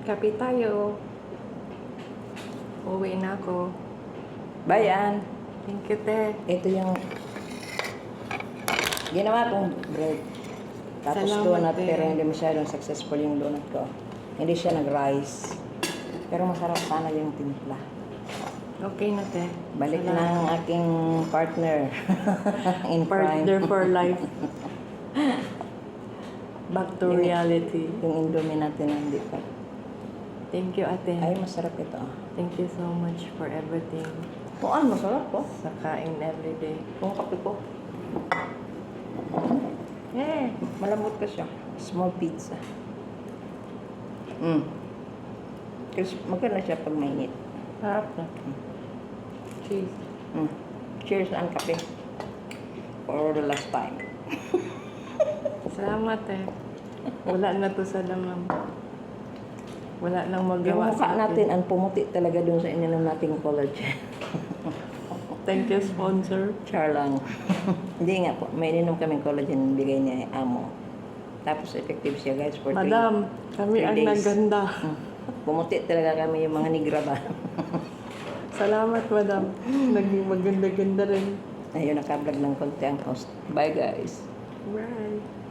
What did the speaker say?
Kape tayo. Uwi na ako. Bayan, Thank you, te. ito yung ginawa kong bread. Tapos Salamat, donut, eh. pero hindi masyadong successful yung donut ko. Hindi siya nag-rice. Pero masarap sana yung timpla. Okay na, te. Balik na Salamat. ang aking partner in crime. Partner for life. Back to Yun. reality. Yung indomie natin na hindi pa. Thank you, ate. Ay, masarap ito. Thank you so much for everything. Kung ano, masarap po. Sa kain everyday. Kung kape po. Eh, malambot ka siya. Small pizza. Mm. Kasi maganda siya pag mainit. Harap na. Cheese. Mm. Cheers ang kape. For the last time. Salamat, eh. Wala na to sa lamang. Wala nang Yung magawa mukha sa natin, atin. ang pumuti talaga dun sa ininom nating collagen. Thank you, sponsor. Char lang. Hindi nga po. May ininom kaming collagen bigay niya amo. Tapos effective siya guys for three- Madam, kami three ang days. naganda. Mm. Pumuti talaga kami yung mga nigra ba. Salamat, madam. Naging maganda-ganda rin. Ayun, nakablog ng konti ang host. Bye guys. Bye.